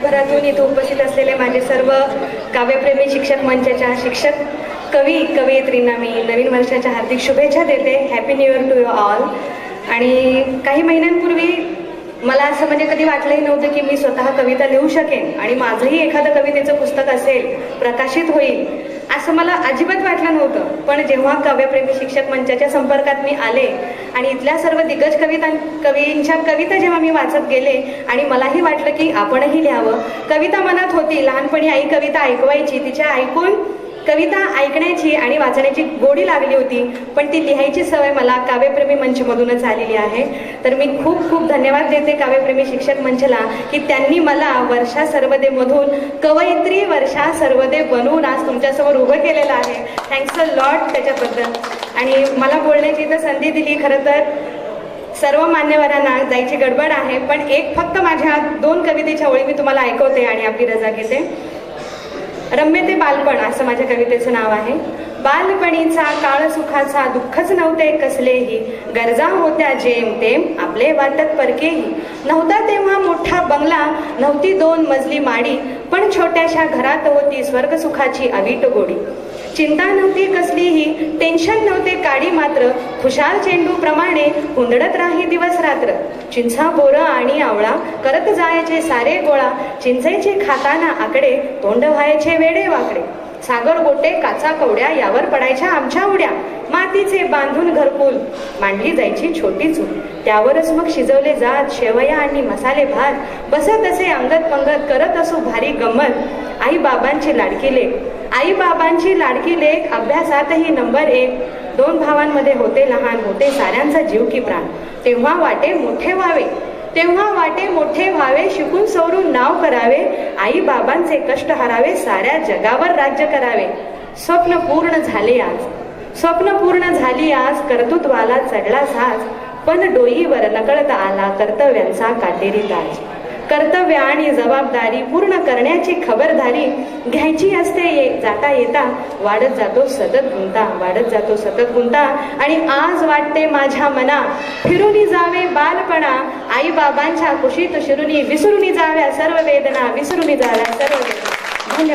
राज्यभरातून इथे उपस्थित असलेले माझे सर्व काव्यप्रेमी शिक्षक मंचाच्या शिक्षक कवी कवयित्रींना मी नवीन वर्षाच्या हार्दिक शुभेच्छा देते. Happy new year to you all आणि काही महिन्यांपूर्वी मला असं म्हणजे कधी वाटलंही नव्हतं की मी स्वतः कविता लिहू शकेन आणि माझंही एखादं कवितेचं पुस्तक असेल प्रकाशित होईल असं मला अजिबात वाटलं नव्हतं. पण जेव्हा काव्यप्रेमी शिक्षक मंचाच्या संपर्कात मी आले आणि इथल्या सर्व दिग्गज कविता कवींच्या कविता जेव्हा मी वाचत गेले आणि मलाही वाटलं की आपणही लिहावं कविता मनात होती लहानपणी आई कविता ऐकवायची तिच्या ऐकून कविता ऐकण्याची आणि वाचण्याची गोडी लागली होती पण ती लिहायची सवय मला काव्यप्रेमी मंचमधूनच आलेली आहे. तर मी खूप खूप धन्यवाद देते काव्यप्रेमी शिक्षक मंचला की त्यांनी मला वर्षा सर्वदेमधून कवयित्री वर्षा सर्वदे बनवून आज तुमच्यासमोर उभं केलेलं आहे. थँक्स अ लॉट त्याच्याबद्दल. आणि मला बोलण्याची तर संधी दिली खरं तर सर्व मान्यवरांना जायची गडबड आहे पण एक फक्त माझ्या दोन कवितेच्या ओळी मी तुम्हाला ऐकवते आणि आपली रजा घेते. रम्य ते बालपण असं माझ्या कवितेचं नाव आहे. बालपणीचा काळ सुखाचा दुःखच नव्हते कसलेही. गरजा होत्या जेम तेम आपले वाटत परकेही. नव्हता तेव्हा मोठा बंगला नव्हती दोन मजली माडी पण छोट्याशा घरात होती स्वर्ग सुखाची अवीट गोडी चिंता नव्हती कसलीही टेन्शन नव्हते काडी मात्र खुशाल चेंडू प्रमाणे हुंदडत राही दिवस रात्र. चिंचा बोरं आणि आवळा करत जायचे सारे गोळा. चिंचेचे खाताना आकडे तोंड व्हायचे वेडे वाकडे सागर गोटे काचा कवड्या यावर पडायच्या आमच्या उड्या. मातीचे बांधून घरकुल. मांडली जायची छोटी चूल त्यावरच मग शिजवले जात शेवया आणि मसाले भात. बसत असे अंगत पंगत करत असो भारी गंमत. आई बाबांची लाडकी लेख. आई बाबांची लाडकी लेख अभ्यासातही नंबर एक. दोन भावांमध्ये होते लहान होते साऱ्यांचा जीव की प्राण. तेव्हा वाटे मोठे व्हावे. तेव्हा वाटे मोठे व्हावे शिकून सवरून नाव करावे आई बाबांचे कष्ट हरावे साऱ्या जगावर राज्य करावे. स्वप्न पूर्ण झाले आज. स्वप्न पूर्ण झाली आज कर्तृत्वाला चढला साज. पण डोईवर नकळत आला कर्तव्यांचा काटेरी ताज. कर्तव्य आणि जबाबदारी पूर्ण करण्याची खबरदारी घ्यायची असते. ये जाता येता वाढत जातो सतत गुंता वाढत जातो सतत गुंता. आणि आज वाटते माझ्या मना फिरूनी जावे बालपणा. आई बाबांच्या कुशीत शिरुनी विसरूनी जाव्या सर्व वेदना विसरूनी जाव्या सर्व वेदना.